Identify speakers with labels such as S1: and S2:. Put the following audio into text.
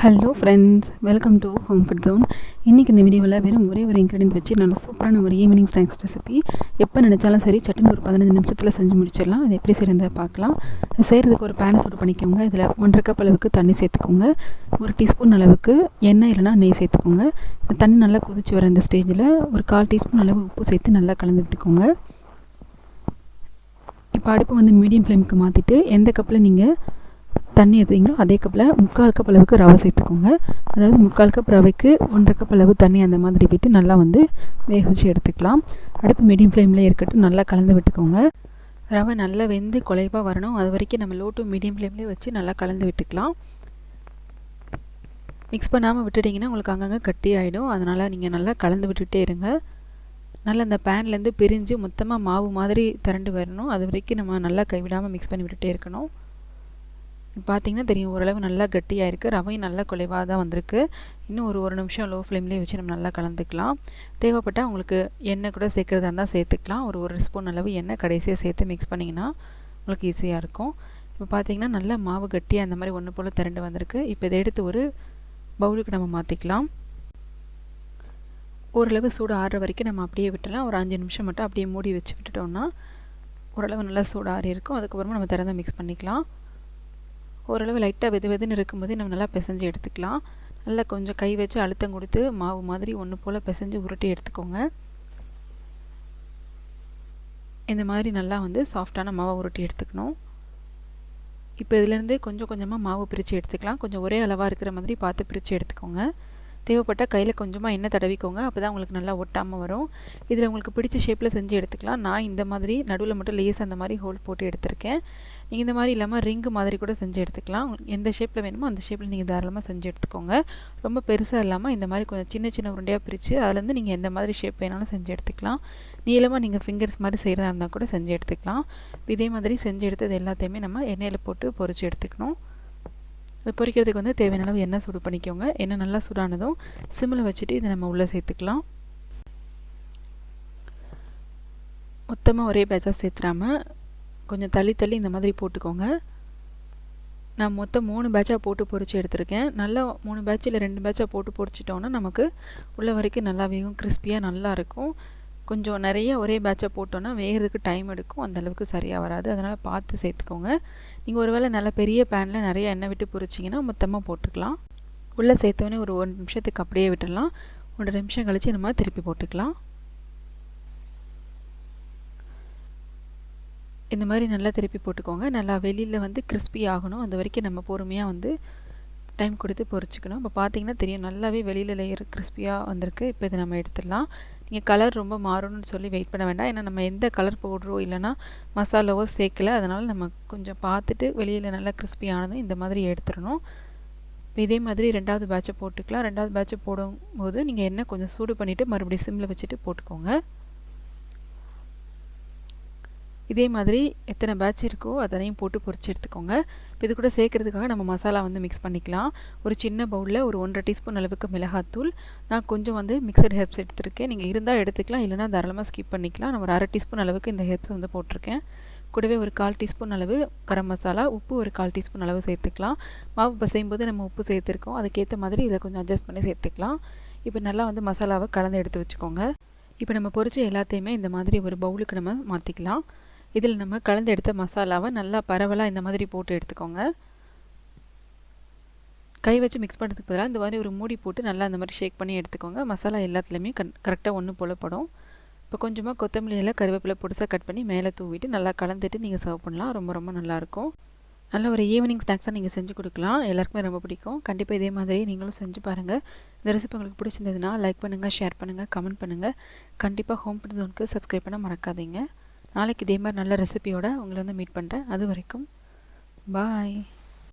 S1: Hello friends welcome to home food zone இன்றைக்கி இந்த வீடியோவில் வெறும் ஒரே ஒரு இன்க்ரீடியன்ட் வச்சு நல்ல சூப்பரான ஒரு ஈவினிங் ஸ்நாக்ஸ் ரெசிபி எப்போ நினச்சாலும் சரி சட்டுன்னு ஒரு பதினஞ்சு நிமிஷத்தில் செஞ்சு முடிச்சிடலாம். அது எப்படி செய்யறதை பார்க்கலாம். செய்கிறதுக்கு ஒரு பேனை சூடு பண்ணிக்கோங்க. இதில் ஒன்றரை கப் அளவுக்கு தண்ணி சேர்த்துக்கோங்க. ஒரு டீஸ்பூன் அளவுக்கு எண்ணெய் இல்லைனா நெய் சேர்த்துக்கோங்க. இந்த தண்ணி நல்லா கொதிச்சு வர இந்த ஸ்டேஜில் ஒரு கால் டீஸ்பூன் அளவு உப்பு சேர்த்து நல்லா கலந்து விட்டுக்கோங்க. இப்போ அடுப்பு வந்து மீடியம் ஃப்ளேமுக்கு மாற்றிட்டு எந்த கப்பில் நீங்கள் தண்ணி ஊற்றுறீங்களோ அதே கப்பில் முக்கால் கப் அளவுக்கு ரவை சேர்த்துக்கோங்க. அதாவது முக்கால் கப் ரவைக்கு ஒன்றரை கப் அளவு தண்ணி அந்த மாதிரி விட்டு நல்லா வந்து வேக வச்சு எடுத்துக்கலாம். அடுப்பு மீடியம் ஃப்ளேமில் இருக்கட்டும் நல்லா கலந்து விட்டுக்கோங்க. ரவை நல்லா வெந்து குலைவாக வரணும். அது வரைக்கும் நம்ம லோ டு மீடியம் ஃப்ளேம்லேயே வச்சு நல்லா கலந்து விட்டுக்கலாம். மிக்ஸ் பண்ணாமல் விட்டுட்டிங்கன்னா உங்களுக்கு அங்கங்கே கட்டி ஆகிடும் அதனால் நீங்கள் நல்லா கலந்து விட்டுட்டே இருங்க. நல்லா அந்த பேன்லேருந்து பிரிஞ்சு மொத்தமாக மாவு மாதிரி திரண்டு வரணும். அது வரைக்கும் நம்ம நல்லா கைவிடாமல் மிக்ஸ் பண்ணி விட்டுட்டே இருக்கணும். பார்த்தீங்கன்னா தெரியும் ஓரளவு நல்லா கட்டியாக இருக்குது ரவையும் நல்லா குலைவாக தான் வந்திருக்கு. இன்னும் ஒரு ஒரு நிமிஷம் லோ ஃப்ளேம்லேயே வச்சு நம்ம நல்லா கலந்துக்கலாம். தேவைப்பட்டால் உங்களுக்கு எண்ணெய் கூட சேர்க்குறதா இருந்தால் சேர்த்துக்கலாம். ஒரு ஒரு ஸ்பூன் அளவு எண்ணெய் கடைசியாக சேர்த்து மிக்ஸ் பண்ணிங்கன்னா உங்களுக்கு ஈஸியாக இருக்கும். இப்போ பார்த்தீங்கன்னா நல்லா மாவு கட்டியாக அந்த மாதிரி ஒன்று போல் திரண்டு வந்திருக்கு. இப்போ இதை எடுத்து ஒரு பவுலுக்கு நம்ம மாற்றிக்கலாம் ஓரளவு சூடு ஆறுற வரைக்கும் நம்ம அப்படியே விட்டலாம் ஒரு அஞ்சு நிமிஷம் மட்டும் அப்படியே மூடி வச்சு விட்டுட்டோம்னா ஓரளவு நல்லா சூடு ஆறி இருக்கும். அதுக்கப்புறமா நம்ம திறந்த மிக்ஸ் பண்ணிக்கலாம். ஓரளவு லைட்டாக வெது வெதுன்னு இருக்கும்போது நம்ம நல்லா பிசைஞ்சு எடுத்துக்கலாம். நல்லா கொஞ்சம் கை வச்சு அழுத்தம் கொடுத்து மாவு மாதிரி ஒன்று போல் பிசைஞ்சு உருட்டி எடுத்துக்கோங்க. இந்த மாதிரி நல்லா வந்து சாஃப்டான மாவை உருட்டி எடுத்துக்கணும். இப்போ இதிலேருந்து கொஞ்சம் கொஞ்சமாக மாவு பிரித்து எடுத்துக்கலாம். கொஞ்சம் ஒரே அளவாக இருக்கிற மாதிரி பார்த்து பிரித்து எடுத்துக்கோங்க. தேவைப்பட்டால் கையில் கொஞ்சமாக எண்ணெய் தடவிக்கோங்க. அப்போ தான் உங்களுக்கு நல்லா ஒட்டாமல் வரும். இதில் உங்களுக்கு பிடிச்ச ஷேப்பில் செஞ்சு எடுத்துக்கலாம். நான் இந்த மாதிரி நடுவில் மட்டும் லேஸ் அந்த மாதிரி ஹோல் போட்டு எடுத்திருக்கேன். நீங்கள் இந்த மாதிரி இல்லாமல் ரிங்கு மாதிரி கூட செஞ்சு எடுத்துக்கலாம். எந்த ஷேப்பில் வேணுமோ அந்த ஷேப்பில் நீங்கள் தாராளமாக செஞ்சு எடுத்துக்கோங்க. ரொம்ப பெருசாக இல்லாமல் இந்த மாதிரி கொஞ்சம் சின்ன சின்ன உருண்டையாக பிரித்து அதுலேருந்து நீங்கள் எந்த மாதிரி ஷேப் வேணாலும் செஞ்சு எடுத்துக்கலாம். நீளமாக நீங்கள் ஃபிங்கர்ஸ் மாதிரி செய்கிறதா இருந்தால் கூட செஞ்சு எடுத்துக்கலாம். இதே மாதிரி செஞ்சு எடுத்தது எல்லாத்தையுமே நம்ம எண்ணெயில் போட்டு பொறிச்சு எடுத்துக்கணும். இது பொரிக்கிறதுக்கு வந்து தேவையான அளவு எண்ணெய் சூடு பண்ணிக்கோங்க. எண்ணெய் நல்லா சூடானதும் சிம்மில் வச்சுட்டு இதை நம்ம உள்ளே சேர்த்துக்கலாம். மொத்தமாக ஒரே பேட்சாக சேர்த்துறாமல் கொஞ்சம் தள்ளி தள்ளி இந்த மாதிரி போட்டுக்கோங்க. நான் மொத்தம் மூணு பேட்சாக போட்டு பொறிச்சு எடுத்திருக்கேன். நல்லா மூணு பேட்சில் ரெண்டு பேட்சாக போட்டு பொறிச்சிட்டோன்னா நமக்கு உள்ள வரைக்கும் நல்லா வேகும் கிறிஸ்பியாக நல்லா இருக்கும். கொஞ்சம் நிறைய ஒரே பேட்சாக போட்டோன்னா வேகிறதுக்கு டைம் எடுக்கும். அந்தளவுக்கு சரியாக வராது. அதனால் பார்த்து சேர்த்துக்கோங்க. நீங்கள் ஒருவேளை நல்ல பெரிய பேனில் நிறைய எண்ணெய் விட்டு பொரிச்சிங்கன்னா மொத்தமாக போட்டுக்கலாம். உள்ளே சேர்த்தோன்னே ஒரு ஒரு நிமிஷத்துக்கு அப்படியே விட்டுடலாம். ஒன்றரை நிமிஷம் கழித்து நம்ம திருப்பி போட்டுக்கலாம். இந்த மாதிரி நல்லா திருப்பி போட்டுக்கோங்க. நல்லா வெளியில் வந்து கிறிஸ்பி ஆகணும். அது வரைக்கும் நம்ம பொறுமையாக வந்து டைம் கொடுத்து பொரிச்சிக்கணும் இப்போ பார்த்தீங்கன்னா தெரியும். நல்லாவே வெளியில் லேயர் கிறிஸ்பியாக வந்திருக்கு. இப்போ இதை நம்ம எடுத்துடலாம். நீங்கள் கலர் ரொம்ப மாறணும்னு சொல்லி வெயிட் பண்ண வேண்டாம். ஏன்னா நம்ம எந்த கலர் போடுறோம் இல்லைனா மசாலாவோ சேர்க்கல. அதனால் நம்ம கொஞ்சம் பார்த்துட்டு வெளியில் நல்லா கிறிஸ்பியானதும் இந்த மாதிரி எடுத்துடணும். இதே மாதிரி ரெண்டாவது பேட்சை போட்டுக்கலாம். ரெண்டாவது பேட்சை போடும்போது நீங்கள் எண்ணெய் கொஞ்சம் சூடு பண்ணிவிட்டு மறுபடியும் சிம்மில் வச்சுட்டு போட்டுக்கோங்க. இதே மாதிரி எத்தனை பேட்ச் இருக்கோ அதனையும் போட்டு பொறிச்சு எடுத்துக்கோங்க. இப்போ இது கூட சேர்க்குறதுக்காக நம்ம மசாலா வந்து மிக்ஸ் பண்ணிக்கலாம். ஒரு சின்ன பவுலில் ஒரு ஒன்றரை டீஸ்பூன் அளவுக்கு மிளகாத்தூள். நான் கொஞ்சம் வந்து மிக்சட் ஹெர்ப்ஸ் எடுத்திருக்கேன். நீங்கள் இருந்தால் எடுத்துக்கலாம். இல்லைனா தாராளமாக ஸ்கிப் பண்ணிக்கலாம். நான் ஒரு அரை டீஸ்பூன் அளவுக்கு இந்த ஹெர்ப்ஸ் வந்து போட்டிருக்கேன். கூடவே ஒரு கால் டீஸ்பூன் அளவு கரம் மசாலா உப்பு ஒரு கால் டீஸ்பூன் அளவு சேர்த்துக்கலாம். மாவு பசையும் போது நம்ம உப்பு சேர்த்துருக்கோம். அதுக்கேற்ற மாதிரி இதை கொஞ்சம் அட்ஜஸ்ட் பண்ணி சேர்த்துக்கலாம். இப்போ நல்லா வந்து மசாலாவை கலந்து எடுத்து வச்சுக்கோங்க. இப்போ நம்ம பொரிச்ச எல்லாத்தையுமே இந்த மாதிரி ஒரு பவுலுக்கு நம்ம மாற்றிக்கலாம் இதில் நம்ம கலந்து எடுத்த மசாலாவை நல்லா பரவலாக இந்த மாதிரி போட்டு எடுத்துக்கோங்க. கை வச்சு மிக்ஸ் பண்ணுறதுக்கு பதிலாக இந்த மாதிரி ஒரு மூடி போட்டு நல்லா இந்த மாதிரி ஷேக் பண்ணி எடுத்துக்கோங்க. மசாலா எல்லாத்துலேயுமே கன் கரெக்டாக ஒன்று போலப்படும் இப்போ கொஞ்சமாக கொத்தமல்லியெல்லாம் கருவேப்பிலை பொடிசாக கட் பண்ணி மேலே தூவிட்டு நல்லா கலந்துட்டு நீங்கள் சர்வ் பண்ணலாம். ரொம்ப ரொம்ப நல்லாயிருக்கும் நல்ல ஒரு ஈவினிங் ஸ்நாக்ஸாக நீங்கள் செஞ்சு கொடுக்கலாம். எல்லாருக்குமே ரொம்ப பிடிக்கும். கண்டிப்பாக இதே மாதிரி நீங்களும் செஞ்சு பாருங்கள் இந்த ரெசிபி உங்களுக்கு பிடிச்சிருந்ததுன்னா லைக் பண்ணுங்கள் ஷேர் பண்ணுங்கள் கமெண்ட் பண்ணுங்கள் கண்டிப்பாக ஹோம் ஃபுட் ஜோனுக்கு சப்ஸ்கிரைப் பண்ண மறக்காதீங்க. நாளைக்கு இதே மாதிரி நல்ல ரெசிபியோட உங்களை வந்து மீட் பண்ணுறேன் அது வரைக்கும் பாய்